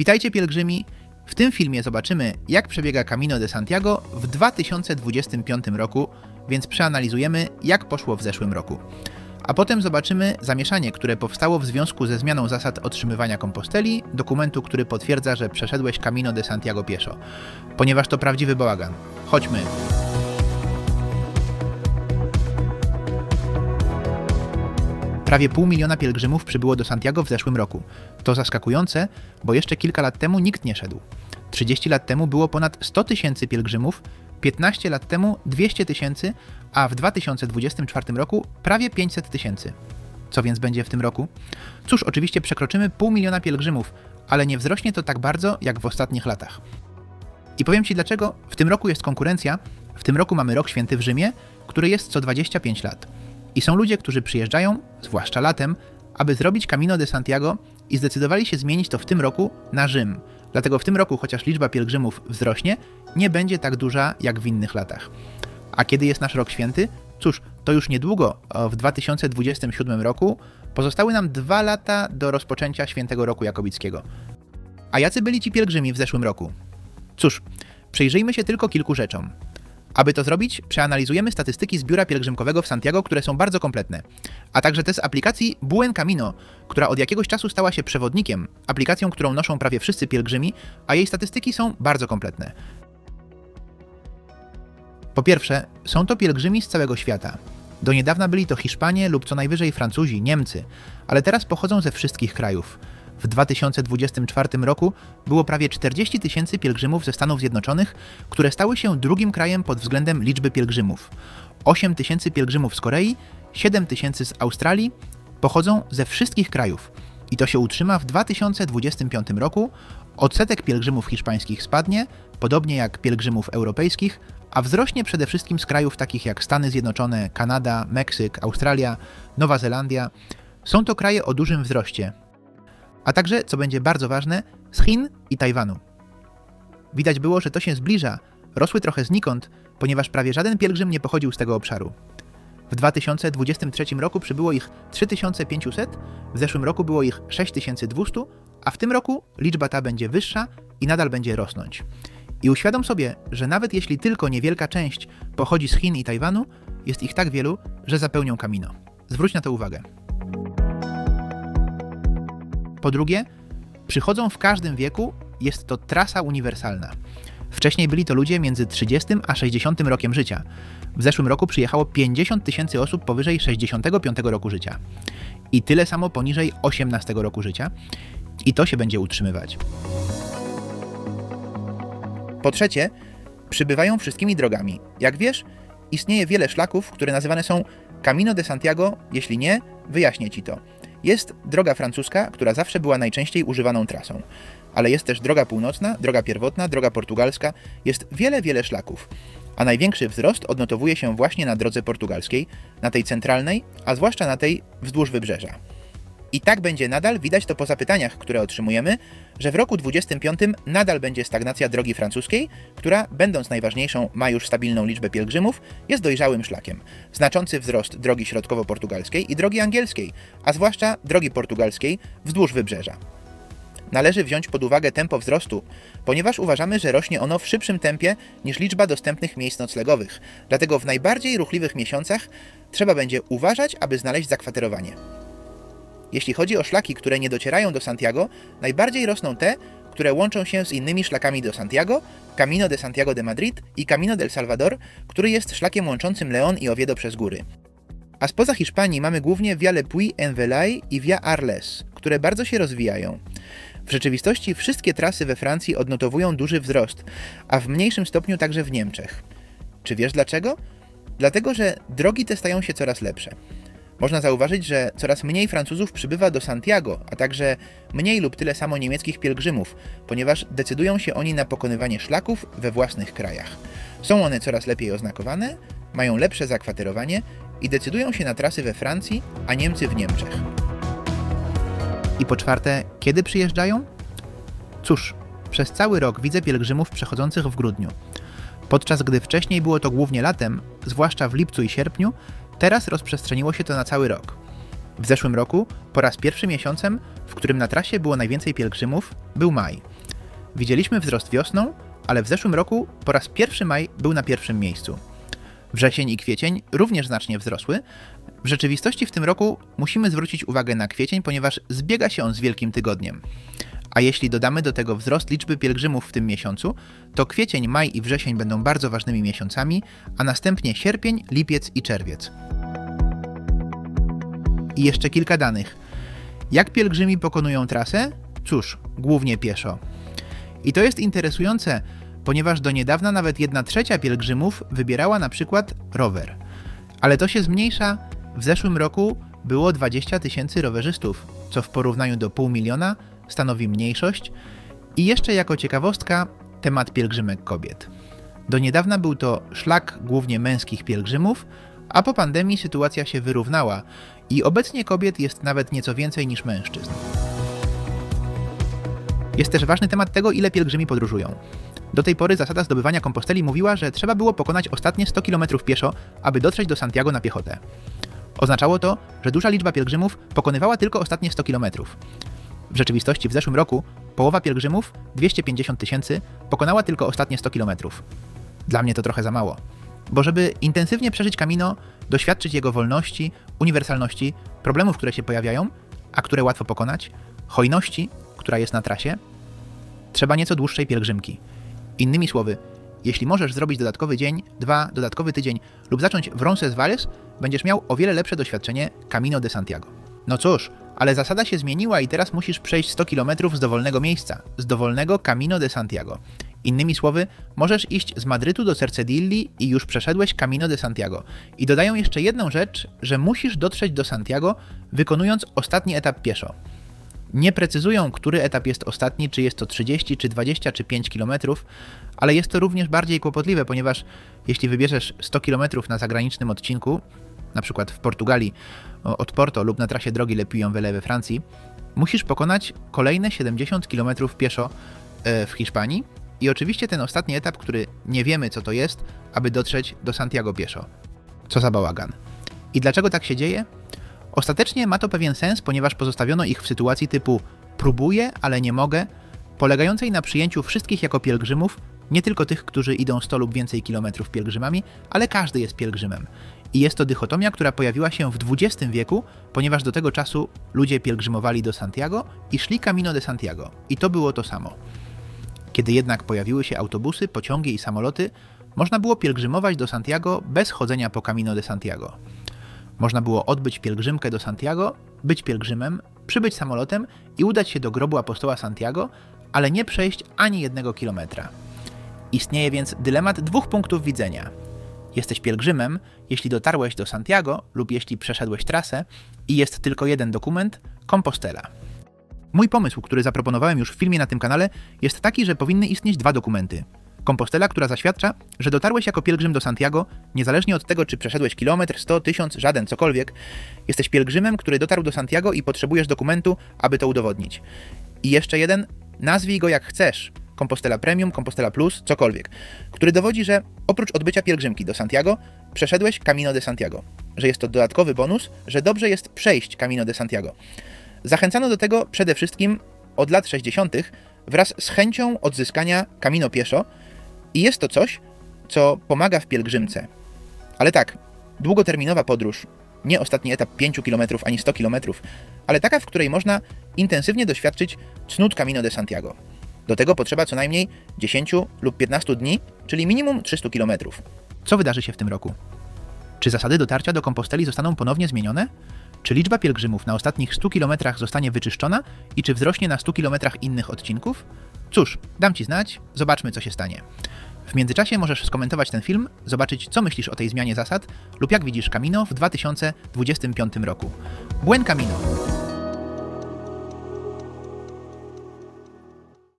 Witajcie pielgrzymi! W tym filmie zobaczymy, jak przebiega Camino de Santiago w 2025 roku, więc przeanalizujemy, jak poszło w zeszłym roku. A potem zobaczymy zamieszanie, które powstało w związku ze zmianą zasad otrzymywania komposteli, dokumentu, który potwierdza, że przeszedłeś Camino de Santiago pieszo. Ponieważ to prawdziwy bałagan. Chodźmy! Prawie pół miliona pielgrzymów przybyło do Santiago w zeszłym roku. To zaskakujące, bo jeszcze kilka lat temu nikt nie szedł. 30 lat temu było ponad 100 tysięcy pielgrzymów, 15 lat temu 200 tysięcy, a w 2024 roku prawie 500 tysięcy. Co więc będzie w tym roku? Cóż, oczywiście przekroczymy pół miliona pielgrzymów, ale nie wzrośnie to tak bardzo jak w ostatnich latach. I powiem Ci dlaczego w tym roku jest konkurencja. W tym roku mamy rok święty w Rzymie, który jest co 25 lat. I są ludzie, którzy przyjeżdżają, zwłaszcza latem, aby zrobić Camino de Santiago i zdecydowali się zmienić to w tym roku na Rzym. Dlatego w tym roku, chociaż liczba pielgrzymów wzrośnie, nie będzie tak duża jak w innych latach. A kiedy jest nasz rok święty? Cóż, to już niedługo, w 2027 roku, pozostały nam dwa lata do rozpoczęcia świętego roku jakobickiego. A jacy byli ci pielgrzymi w zeszłym roku? Cóż, przyjrzyjmy się tylko kilku rzeczom. Aby to zrobić, przeanalizujemy statystyki z biura pielgrzymkowego w Santiago, które są bardzo kompletne, a także te z aplikacji Buen Camino, która od jakiegoś czasu stała się przewodnikiem, aplikacją, którą noszą prawie wszyscy pielgrzymi, a jej statystyki są bardzo kompletne. Po pierwsze, są to pielgrzymi z całego świata. Do niedawna byli to Hiszpanie lub co najwyżej Francuzi, Niemcy, ale teraz pochodzą ze wszystkich krajów. W 2024 roku było prawie 40 tysięcy pielgrzymów ze Stanów Zjednoczonych, które stały się drugim krajem pod względem liczby pielgrzymów. 8 tysięcy pielgrzymów z Korei, 7 tysięcy z Australii pochodzą ze wszystkich krajów. I to się utrzyma w 2025 roku. Odsetek pielgrzymów hiszpańskich spadnie, podobnie jak pielgrzymów europejskich, a wzrośnie przede wszystkim z krajów takich jak Stany Zjednoczone, Kanada, Meksyk, Australia, Nowa Zelandia. Są to kraje o dużym wzroście, a także, co będzie bardzo ważne, z Chin i Tajwanu. Widać było, że to się zbliża, rosły trochę znikąd, ponieważ prawie żaden pielgrzym nie pochodził z tego obszaru. W 2023 roku przybyło ich 3500, w zeszłym roku było ich 6200, a w tym roku liczba ta będzie wyższa i nadal będzie rosnąć. I uświadom sobie, że nawet jeśli tylko niewielka część pochodzi z Chin i Tajwanu, jest ich tak wielu, że zapełnią kamino. Zwróć na to uwagę. Po drugie, przychodzą w każdym wieku, jest to trasa uniwersalna. Wcześniej byli to ludzie między 30 a 60 rokiem życia. W zeszłym roku przyjechało 50 tysięcy osób powyżej 65 roku życia. I tyle samo poniżej 18 roku życia. I to się będzie utrzymywać. Po trzecie, przybywają wszystkimi drogami. Jak wiesz, istnieje wiele szlaków, które nazywane są Camino de Santiago, jeśli nie, wyjaśnię ci to. Jest droga francuska, która zawsze była najczęściej używaną trasą. Ale jest też droga północna, droga pierwotna, droga portugalska, jest wiele, wiele szlaków. A największy wzrost odnotowuje się właśnie na drodze portugalskiej, na tej centralnej, a zwłaszcza na tej wzdłuż wybrzeża. I tak będzie nadal, widać to po zapytaniach, które otrzymujemy, że w roku 25 nadal będzie stagnacja drogi francuskiej, która, będąc najważniejszą, ma już stabilną liczbę pielgrzymów, jest dojrzałym szlakiem. Znaczący wzrost drogi środkowo-portugalskiej i drogi angielskiej, a zwłaszcza drogi portugalskiej wzdłuż wybrzeża. Należy wziąć pod uwagę tempo wzrostu, ponieważ uważamy, że rośnie ono w szybszym tempie niż liczba dostępnych miejsc noclegowych. Dlatego w najbardziej ruchliwych miesiącach trzeba będzie uważać, aby znaleźć zakwaterowanie. Jeśli chodzi o szlaki, które nie docierają do Santiago, najbardziej rosną te, które łączą się z innymi szlakami do Santiago, Camino de Santiago de Madrid i Camino del Salvador, który jest szlakiem łączącym León i Oviedo przez góry. A spoza Hiszpanii mamy głównie Via Le Puy en Velay i Via Arles, które bardzo się rozwijają. W rzeczywistości wszystkie trasy we Francji odnotowują duży wzrost, a w mniejszym stopniu także w Niemczech. Czy wiesz dlaczego? Dlatego, że drogi te stają się coraz lepsze. Można zauważyć, że coraz mniej Francuzów przybywa do Santiago, a także mniej lub tyle samo niemieckich pielgrzymów, ponieważ decydują się oni na pokonywanie szlaków we własnych krajach. Są one coraz lepiej oznakowane, mają lepsze zakwaterowanie i decydują się na trasy we Francji, a Niemcy w Niemczech. I po czwarte, kiedy przyjeżdżają? Cóż, przez cały rok widzę pielgrzymów przechodzących w grudniu. Podczas gdy wcześniej było to głównie latem, zwłaszcza w lipcu i sierpniu, teraz rozprzestrzeniło się to na cały rok. W zeszłym roku, po raz pierwszy miesiącem, w którym na trasie było najwięcej pielgrzymów, był maj. Widzieliśmy wzrost wiosną, ale w zeszłym roku po raz pierwszy maj był na pierwszym miejscu. Wrzesień i kwiecień również znacznie wzrosły. W rzeczywistości w tym roku musimy zwrócić uwagę na kwiecień, ponieważ zbiega się on z Wielkim Tygodniem. A jeśli dodamy do tego wzrost liczby pielgrzymów w tym miesiącu, to kwiecień, maj i wrzesień będą bardzo ważnymi miesiącami, a następnie sierpień, lipiec i czerwiec. I jeszcze kilka danych. Jak pielgrzymi pokonują trasę? Cóż, głównie pieszo. I to jest interesujące, ponieważ do niedawna nawet jedna trzecia pielgrzymów wybierała na przykład rower. Ale to się zmniejsza. W zeszłym roku było 20 tysięcy rowerzystów, co w porównaniu do pół miliona stanowi mniejszość. I jeszcze jako ciekawostka temat pielgrzymek kobiet. Do niedawna był to szlak głównie męskich pielgrzymów, a po pandemii sytuacja się wyrównała i obecnie kobiet jest nawet nieco więcej niż mężczyzn. Jest też ważny temat tego, ile pielgrzymi podróżują. Do tej pory zasada zdobywania komposteli mówiła, że trzeba było pokonać ostatnie 100 km pieszo, aby dotrzeć do Santiago na piechotę. Oznaczało to, że duża liczba pielgrzymów pokonywała tylko ostatnie 100 km. W rzeczywistości w zeszłym roku połowa pielgrzymów, 250 tysięcy, pokonała tylko ostatnie 100 km. Dla mnie to trochę za mało. Bo żeby intensywnie przeżyć Camino, doświadczyć jego wolności, uniwersalności, problemów, które się pojawiają, a które łatwo pokonać, hojności, która jest na trasie, trzeba nieco dłuższej pielgrzymki. Innymi słowy, jeśli możesz zrobić dodatkowy dzień, dwa, dodatkowy tydzień lub zacząć w Roncesvalles, będziesz miał o wiele lepsze doświadczenie Camino de Santiago. No cóż, ale zasada się zmieniła i teraz musisz przejść 100 km z dowolnego miejsca, z dowolnego Camino de Santiago. Innymi słowy, możesz iść z Madrytu do Cercedilli i już przeszedłeś Camino de Santiago. I dodają jeszcze jedną rzecz, że musisz dotrzeć do Santiago wykonując ostatni etap pieszo. Nie precyzują, który etap jest ostatni, czy jest to 30, czy 20, czy 5 km, ale jest to również bardziej kłopotliwe, ponieważ jeśli wybierzesz 100 km na zagranicznym odcinku, na przykład w Portugalii od Porto lub na trasie drogi Le Puy-en-Velay we Francji, musisz pokonać kolejne 70 km pieszo e, w Hiszpanii i oczywiście ten ostatni etap, który nie wiemy co to jest, aby dotrzeć do Santiago pieszo. Co za bałagan. I dlaczego tak się dzieje? Ostatecznie ma to pewien sens, ponieważ pozostawiono ich w sytuacji typu próbuję, ale nie mogę, polegającej na przyjęciu wszystkich jako pielgrzymów, nie tylko tych, którzy idą 100 lub więcej kilometrów pielgrzymami, ale każdy jest pielgrzymem. I jest to dychotomia, która pojawiła się w XX wieku, ponieważ do tego czasu ludzie pielgrzymowali do Santiago i szli Camino de Santiago. I to było to samo. Kiedy jednak pojawiły się autobusy, pociągi i samoloty, można było pielgrzymować do Santiago bez chodzenia po Camino de Santiago. Można było odbyć pielgrzymkę do Santiago, być pielgrzymem, przybyć samolotem i udać się do grobu apostoła Santiago, ale nie przejść ani jednego kilometra. Istnieje więc dylemat dwóch punktów widzenia. Jesteś pielgrzymem, jeśli dotarłeś do Santiago lub jeśli przeszedłeś trasę i jest tylko jeden dokument Compostela. Mój pomysł, który zaproponowałem już w filmie na tym kanale, jest taki, że powinny istnieć dwa dokumenty. Kompostela, która zaświadcza, że dotarłeś jako pielgrzym do Santiago, niezależnie od tego, czy przeszedłeś kilometr, 100, 1000, żaden, cokolwiek. Jesteś pielgrzymem, który dotarł do Santiago i potrzebujesz dokumentu, aby to udowodnić. I jeszcze jeden, nazwij go jak chcesz. Compostela Premium, Compostela Plus, cokolwiek, który dowodzi, że oprócz odbycia pielgrzymki do Santiago, przeszedłeś Camino de Santiago, że jest to dodatkowy bonus, że dobrze jest przejść Camino de Santiago. Zachęcano do tego przede wszystkim od lat 60. wraz z chęcią odzyskania Camino pieszo i jest to coś, co pomaga w pielgrzymce. Ale tak, długoterminowa podróż, nie ostatni etap 5 km ani 100 km, ale taka, w której można intensywnie doświadczyć cnót Camino de Santiago. Do tego potrzeba co najmniej 10 lub 15 dni, czyli minimum 300 km. Co wydarzy się w tym roku? Czy zasady dotarcia do Komposteli zostaną ponownie zmienione? Czy liczba pielgrzymów na ostatnich 100 km zostanie wyczyszczona i czy wzrośnie na 100 km innych odcinków? Cóż, dam Ci znać, zobaczmy co się stanie. W międzyczasie możesz skomentować ten film, zobaczyć co myślisz o tej zmianie zasad lub jak widzisz Camino w 2025 roku. Buen Camino!